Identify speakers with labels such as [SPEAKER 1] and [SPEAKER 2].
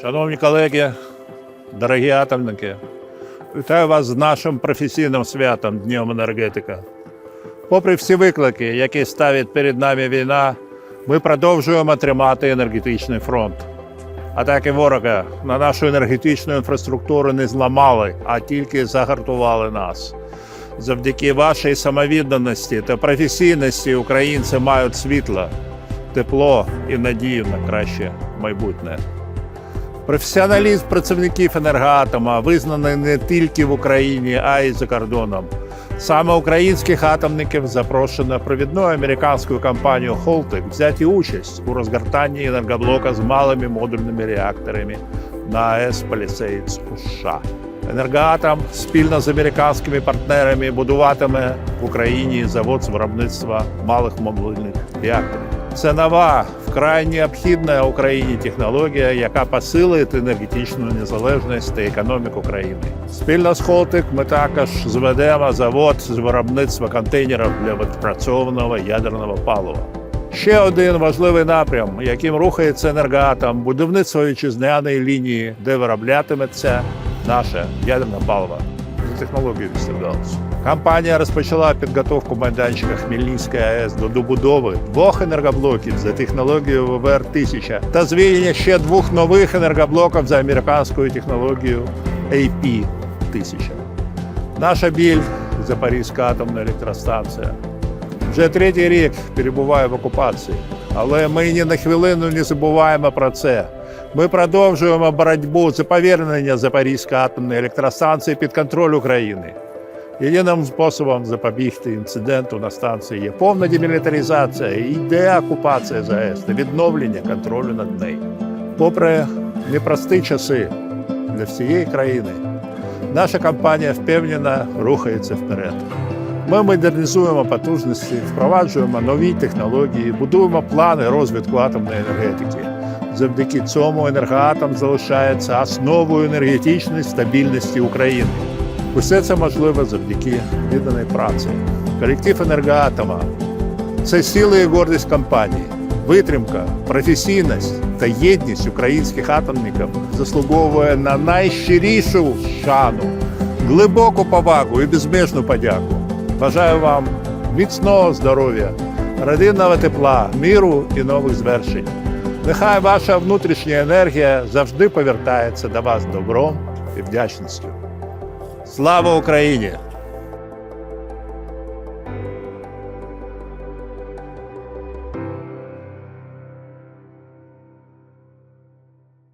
[SPEAKER 1] Шановні колеги, дорогі атомники, вітаю вас з нашим професійним святом Днем енергетика. Попри всі виклики, які ставить перед нами війна, ми продовжуємо тримати енергетичний фронт. Атаки ворога на нашу енергетичну інфраструктуру не зламали, а тільки загартували нас. Завдяки вашій самовідданості та професійності українці мають світло, тепло і надію на краще майбутнє. Професіоналізм працівників енергоатома визнаний не тільки в Україні, а й за кордоном. Саме українських атомників запрошено провідною американською компанією Holtec взяти участь у розгортанні енергоблока з малими модульними реакторами на АЕС Палісейдс у США. Енергоатом спільно з американськими партнерами будуватиме в Україні завод з виробництва малих модульних реакторів. Це нова, вкрай необхідна Україні технологія, яка посилить енергетичну незалежність та економіку країни. Спільно з Холтик ми також зведемо завод з виробництва контейнерів для відпрацьованого ядерного палива. Ще один важливий напрям, яким рухається енергоатом, будівництво вітчизняної лінії, де вироблятиметься наше ядерне паливо за технологією Вістергалс. Компанія розпочала підготовку майданчика Хмельницької АЕС до добудови двох енергоблоків за технологією ВВР 1000 та звільнення ще двох нових енергоблоків за американською технологією AP 1000. Наша біль Запорізька атомна електростанція. Вже третій рік перебуває в окупації, але ми ні на хвилину не забуваємо про це. Ми продовжуємо боротьбу за повернення Запорізької атомної електростанції під контроль України. Єдиним способом запобігти інциденту на станції є повна демілітаризація і деокупація ЗАЕС та відновлення контролю над нею. Попри непрості часи для всієї країни, наша компанія впевнено рухається вперед. Ми модернізуємо потужності, впроваджуємо нові технології, будуємо плани розвитку атомної енергетики. Завдяки цьому енергоатом залишається основою енергетичної стабільності України. Усе це можливо завдяки відданої праці. Колектив енергоатома це сила і гордість компанії. Витримка, професійність та єдність українських атомників заслуговує на найщирішу шану, глибоку повагу і безмежну подяку. Бажаю вам міцного здоров'я, родинного тепла, міру і нових звершень. Нехай ваша внутрішня енергія завжди повертається до вас добром і вдячністю. Слава Україні!